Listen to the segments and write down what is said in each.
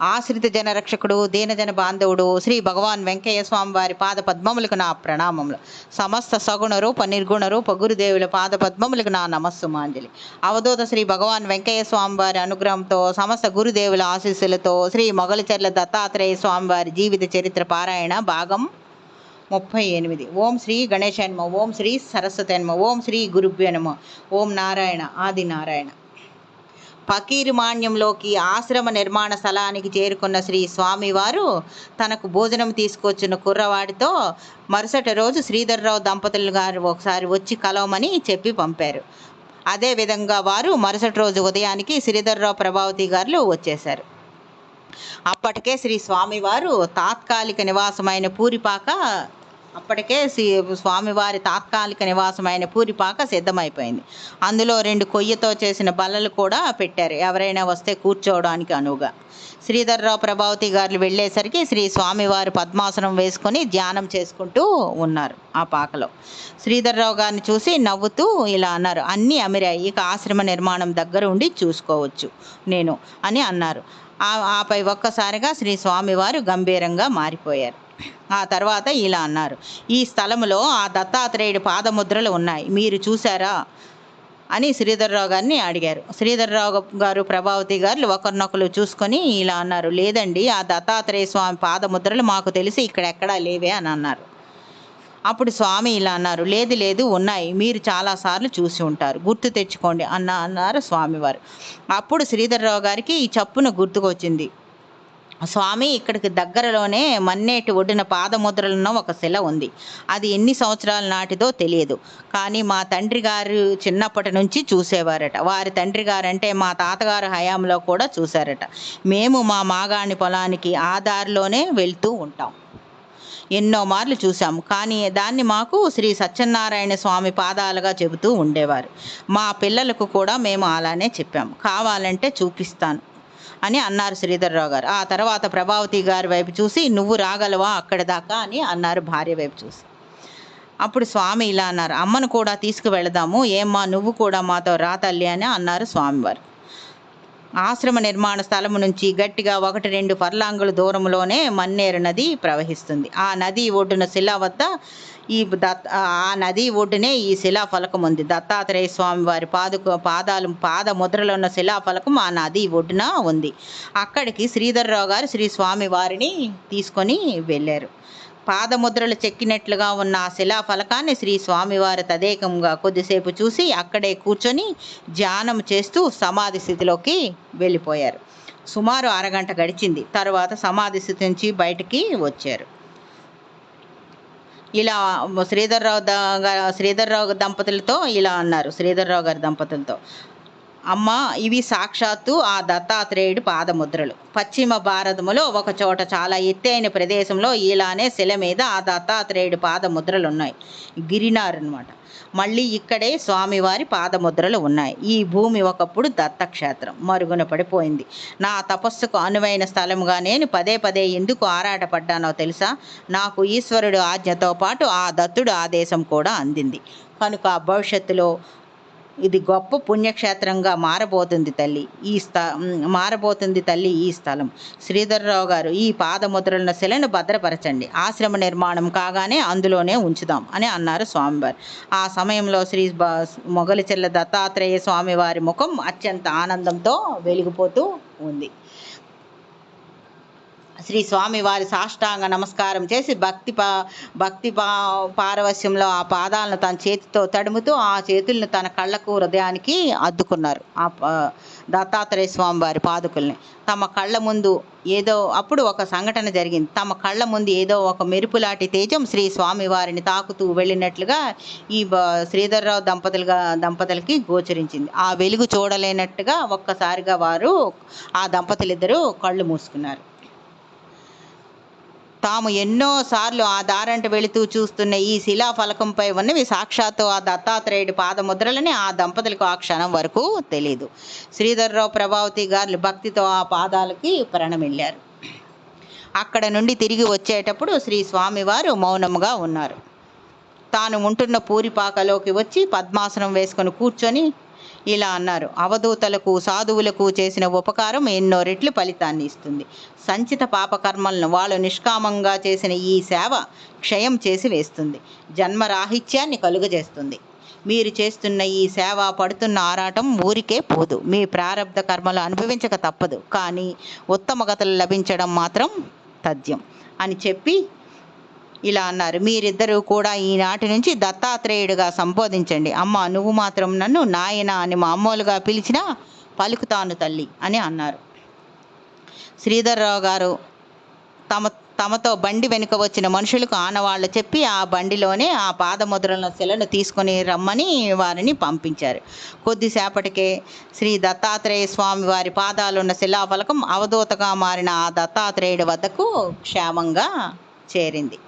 ఆశ్రిత జనరక్షకుడు దీనజన బాంధవుడు శ్రీ భగవాన్ వెంకయ్య స్వామి వారి పాద పద్మములకు నా ప్రణామములు. సమస్త సగుణ రూప నిర్గుణ రూప గురుదేవుల పాద పద్మములకు నా నమస్సుమాంజలి అవధూత శ్రీ భగవాన్ వెంకయ్య స్వామి వారి అనుగ్రహంతో సమస్త గురుదేవుల ఆశీస్సులతో శ్రీ మొగలిచెర్ల దత్తాత్రేయ స్వామి వారి జీవిత చరిత్ర పారాయణ భాగం ముప్పై ఎనిమిది. ఓం శ్రీ గణేశాన్మ ఓం శ్రీ సరస్వతన్మ ఓం శ్రీ గురుభ్య నమ. ఓం నారాయణ ఆది నారాయణ. ఫకీరుమాన్యంలోకి ఆశ్రమ నిర్మాణ స్థలానికి చేరుకున్న శ్రీ స్వామివారు తనకు భోజనం తీసుకొచ్చిన కుర్రవాడితో మరుసటి రోజు శ్రీధర్రావు దంపతులు గారు ఒకసారి వచ్చి కలవమని చెప్పి పంపారు. అదేవిధంగా వారు మరుసటి రోజు ఉదయానికి శ్రీధర్రావు ప్రభావతి గారు వచ్చేశారు. అప్పటికే శ్రీ స్వామివారు తాత్కాలిక నివాసమైన పూరిపాక అప్పటికే శ్రీ స్వామివారి తాత్కాలిక నివాసమైన పూరిపాక సిద్ధమైపోయింది. అందులో రెండు కొయ్యతో చేసిన బల్లలు కూడా పెట్టారు. ఎవరైనా వస్తే కూర్చోవడానికి అనువుగా. శ్రీధర్రావు ప్రభావతి గారు వెళ్ళేసరికి శ్రీ స్వామివారు పద్మాసనం వేసుకొని ధ్యానం చేసుకుంటూ ఉన్నారు ఆ పాకలో. శ్రీధర్రావు గారిని చూసి నవ్వుతూ ఇలా అన్నారు. అన్నీ అమిరాయి. ఇక ఆశ్రమ నిర్మాణం దగ్గర ఉండి చూసుకోవచ్చు నేను అని అన్నారు. ఆ- ఆపై ఒక్కసారిగా శ్రీ స్వామివారు గంభీరంగా మారిపోయారు. ఆ తర్వాత ఇలా అన్నారు. ఈ స్థలంలో ఆ దత్తాత్రేయుడి పాదముద్రలు ఉన్నాయి. మీరు చూసారా అని శ్రీధర్రావు గారిని అడిగారు. శ్రీధర్రావు గారు ప్రభావతి గారు ఒకరినొకరు చూసుకొని ఇలా అన్నారు. లేదండి ఆ దత్తాత్రేయ స్వామి పాదముద్రలు మాకు తెలిసి ఇక్కడెక్కడా లేవే అని అన్నారు. అప్పుడు స్వామి ఇలా అన్నారు. లేదు లేదు ఉన్నాయి. మీరు చాలాసార్లు చూసి ఉంటారు. గుర్తు తెచ్చుకోండి అన్న అన్నారు స్వామివారు. అప్పుడు శ్రీధర్రావు గారికి ఈ చప్పున గుర్తుకొచ్చింది. స్వామి ఇక్కడికి దగ్గరలోనే మన్నేటి ఒడ్డున పాదముద్రలున్న ఒక శిల ఉంది. అది ఎన్ని సంవత్సరాల నాటిదో తెలియదు. కానీ మా తండ్రి గారు చిన్నప్పటి నుంచి చూసేవారట. వారి తండ్రి గారు అంటే మా తాతగారు హయాంలో కూడా చూశారట. మేము మా మాగాణి పొలానికి ఆ దారిలోనే వెళ్తూ ఉంటాం. ఎన్నో మార్లు చూశాము కానీ దాన్ని మాకు శ్రీ సత్యనారాయణ స్వామి పాదాలుగా చెబుతూ ఉండేవారు. మా పిల్లలకు కూడా మేము అలానే చెప్పాము కావాలంటే చూపిస్తాను. అని అన్నారు శ్రీధర్రావు గారు. ఆ తర్వాత ప్రభావతి గారి వైపు చూసి నువ్వు రాగలవా అక్కడి దాకా? అని అన్నారు భార్య వైపు చూసి. అప్పుడు స్వామి ఇలా అన్నారు. అమ్మను కూడా తీసుకువెళదాము. ఏమ్మా నువ్వు కూడా మాతో రా తల్లి అని అన్నారు స్వామివారు. ఆశ్రమ నిర్మాణ స్థలం నుంచి గట్టిగా ఒకటి రెండు పర్లాంగుల దూరంలోనే మన్నేరు నది ప్రవహిస్తుంది. ఆ నది ఒడ్డున శిలా వద్ద ఈ దత్ ఆ నది ఒడ్డునే ఈ శిలా ఫలకం ఉంది. దత్తాత్రేయ స్వామి వారి పాదుకు పాదాలు పాద ముద్రలో ఉన్న శిలా ఫలకం ఆ నది ఒడ్డున ఉంది. అక్కడికి శ్రీధర్రావు గారు శ్రీ స్వామి వారిని తీసుకొని వెళ్ళారు. పాదముద్రలు చెక్కినట్లుగా ఉన్న ఆ శిలా ఫలకాన్ని శ్రీ స్వామివారి తదేకంగా కొద్దిసేపు చూసి అక్కడే కూర్చొని ధ్యానం చేస్తూ సమాధి స్థితిలోకి వెళ్ళిపోయారు. సుమారు అరగంట గడిచింది. తర్వాత సమాధి స్థితి నుంచి బయటికి వచ్చారు. ఇలా శ్రీధర్రావు ద శ్రీధర్రావు దంపతులతో ఇలా అన్నారు. శ్రీధర్రావు గారి దంపతులతో. అమ్మ ఇవి సాక్షాత్తు ఆ దత్తాత్రేయుడి పాదముద్రలు. పశ్చిమ భారతములో ఒక చోట చాలా ఎత్తైన ప్రదేశంలో ఇలానే శిల మీద ఆ దత్తాత్రేయుడి పాదముద్రలు ఉన్నాయి గిరినార్ అనమాట మళ్ళీ ఇక్కడే స్వామివారి పాదముద్రలు ఉన్నాయి. ఈ భూమి ఒకప్పుడు దత్తక్షేత్రం. మరుగున పడిపోయింది. నా తపస్సుకు అనువైన స్థలముగా నేను పదే పదే ఎందుకు ఆరాటపడ్డానో తెలుసా? నాకు ఈశ్వరుడు ఆజ్ఞతో పాటు ఆ దత్తుడు ఆదేశం కూడా అందింది. కనుక భవిష్యత్తులో ఇది గొప్ప పుణ్యక్షేత్రంగా మారబోతుంది తల్లి. ఈ స్థ మారబోతుంది తల్లి ఈ స్థలం. శ్రీధర్రావు గారు ఈ పాదముద్రలను శిలను భద్రపరచండి. ఆశ్రమ నిర్మాణం కాగానే అందులోనే ఉంచుదాం అని అన్నారు స్వామివారు. ఆ సమయంలో శ్రీ మొగలిచెల్ల దత్తాత్రేయ స్వామివారి ముఖం అత్యంత ఆనందంతో వెలిగిపోతూ ఉంది. శ్రీ స్వామి వారి సాష్టాంగ నమస్కారం చేసి భక్తి పా భక్తి పా పారవశ్యంలో ఆ పాదాలను తన చేతితో తడుముతూ ఆ చేతులను తన కళ్ళకు హృదయానికి అద్దుకున్నారు. ఆ దత్తాత్రేయ స్వామి వారి పాదుకుల్ని. తమ కళ్ళ ముందు ఏదో అప్పుడు ఒక సంఘటన జరిగింది. తమ కళ్ళ ముందు ఏదో ఒక మెరుపులాటి తేజం శ్రీ స్వామి వారిని తాకుతూ వెళ్ళినట్లుగా ఈ శ్రీధర్రావు దంపతులుగా దంపతులకి గోచరించింది. ఆ వెలుగు చూడలేనట్టుగా ఒక్కసారిగా వారు ఆ దంపతులిద్దరూ కళ్ళు మూసుకున్నారు. తాము ఎన్నోసార్లు ఆ దారంట వెళుతూ చూస్తున్న ఈ శిలాఫలకంపై ఉన్నవి సాక్షాత్తు ఆ దత్తాత్రేయుడి పాదముద్రలని ఆ దంపతులకు ఆ క్షణం వరకు తెలియదు శ్రీధర్రావు ప్రభావతి గారు భక్తితో ఆ పాదాలకి ప్రణమిల్లారు అక్కడ నుండి తిరిగి వచ్చేటప్పుడు శ్రీ స్వామివారు మౌనముగా ఉన్నారు. తాను ఉంటున్న పూరిపాకలోకి వచ్చి పద్మాసనం వేసుకొని కూర్చొని ఇలా అన్నారు. అవధూతలకు సాధువులకు చేసిన ఉపకారం ఎన్నో రెట్లు ఫలితాన్ని ఇస్తుంది. సంచిత పాపకర్మలను వాళ్ళు నిష్కామంగా చేసిన ఈ సేవ క్షయం చేసి వేస్తుంది. జన్మరాహిత్యాన్ని కలుగజేస్తుంది. మీరు చేస్తున్న ఈ సేవ పడుతున్న ఆరాటం ఊరికే పోదు. మీ ప్రారంధ కర్మలు అనుభవించక తప్పదు. కానీ ఉత్తమ గతలు లభించడం మాత్రం తథ్యం అని చెప్పి ఇలా అన్నారు. మీరిద్దరూ కూడా ఈనాటి నుంచి దత్తాత్రేయుడిగా సంబోధించండి. అమ్మ నువ్వు మాత్రం నన్ను నాయన అని మామూలుగా పిలిచినా పలుకుతాను తల్లి అని అన్నారు. శ్రీధర్రావు గారు తమ తమతో బండి వెనుక వచ్చిన మనుషులకు ఆనవాళ్ళు చెప్పి ఆ బండిలోనే ఆ పాదముద్రల శిలను తీసుకొని రమ్మని వారిని పంపించారు. కొద్దిసేపటికే శ్రీ దత్తాత్రేయ స్వామి వారి పాదాలున్న శిలాఫలకం అవధూతగా మారిన ఆ దత్తాత్రేయుడి వద్దకు క్షేమంగా చేరింది.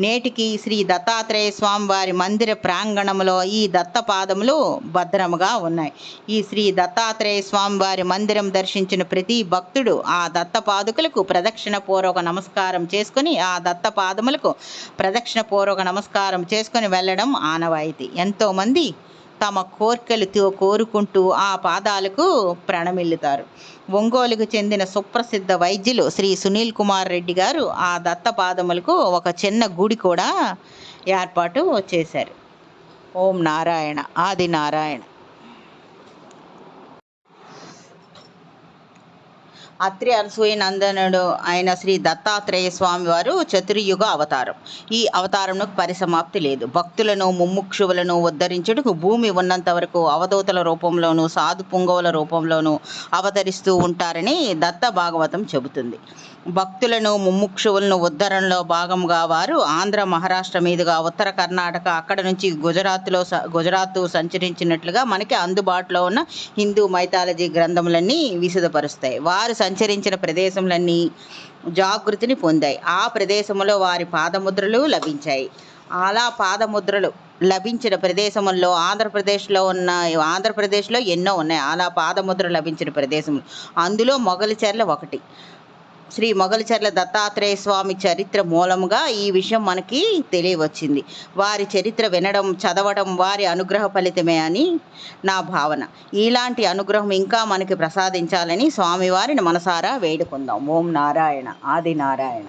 నేటికి శ్రీ దత్తాత్రేయ స్వామి వారి మందిర ప్రాంగణంలో ఈ దత్తపాదములు భద్రముగా ఉన్నాయి. ఈ శ్రీ దత్తాత్రేయ స్వామి వారి మందిరం దర్శించిన ప్రతి భక్తుడు ఆ దత్తపాదుకులకు ప్రదక్షిణ పూర్వక నమస్కారం చేసుకుని ఆ దత్తపాదములకు ప్రదక్షిణ పూర్వక నమస్కారం చేసుకొని వెళ్ళడం ఆనవాయితీ. ఎంతోమంది తమ కోర్కెలతో కోరుకుంటూ ఆ పాదాలకు ప్రణమిల్లుతారు. ఒంగోలుకు చెందిన సుప్రసిద్ధ వైద్యులు శ్రీ సునీల్ కుమార్ రెడ్డి గారు ఆ దత్త పాదములకు ఒక చిన్న గుడి కూడా ఏర్పాటు చేశారు. ఓం నారాయణ ఆది నారాయణ. అత్రి అనసూయ నందనుడు అయిన శ్రీ దత్తాత్రేయ స్వామి వారు చతుర్యుగ అవతారం. ఈ అవతారంలో పరిసమాప్తి లేదు. భక్తులను ముముక్షువులను ఉద్ధరించుటకు భూమి ఉన్నంత వరకు అవధూతల రూపంలోనూ సాధు పుంగవుల రూపంలోనూ అవతరిస్తూ ఉంటారని దత్త భాగవతం చెబుతుంది. భక్తులను ముముక్షువులను ఉద్ధరణలో భాగంగా వారు ఆంధ్ర మహారాష్ట్ర మీదుగా ఉత్తర కర్ణాటక అక్కడ నుంచి గుజరాత్లో స- గుజరాత్ సంచరించినట్లుగా మనకి అందుబాటులో ఉన్న హిందూ మైథాలజీ గ్రంథములన్నీ విశదపరుస్తాయి. వారు సంచరించిన ప్రదేశములన్నీ జాగృతిని పొందాయి. ఆ ప్రదేశంలో వారి పాదముద్రలు లభించాయి. అలా పాదముద్రలు లభించిన ప్రదేశముల్లో ఆంధ్రప్రదేశ్లో ఉన్న ఆంధ్రప్రదేశ్లో ఎన్నో ఉన్నాయి. అలా పాదముద్ర లభించిన ప్రదేశం అందులో మొగలిచెర్ల ఒకటి. శ్రీ మొగలిచర్ల దత్తాత్రేయ స్వామి చరిత్ర మూలముగా ఈ విషయం మనకి తెలియవచ్చింది. వారి చరిత్ర వినడం చదవడం వారి అనుగ్రహ ఫలితమే అని నా భావన. ఇలాంటి అనుగ్రహం ఇంకా మనకి ప్రసాదించాలని స్వామివారిని మనసారా వేడుకుందాం. ఓం నారాయణ ఆది నారాయణ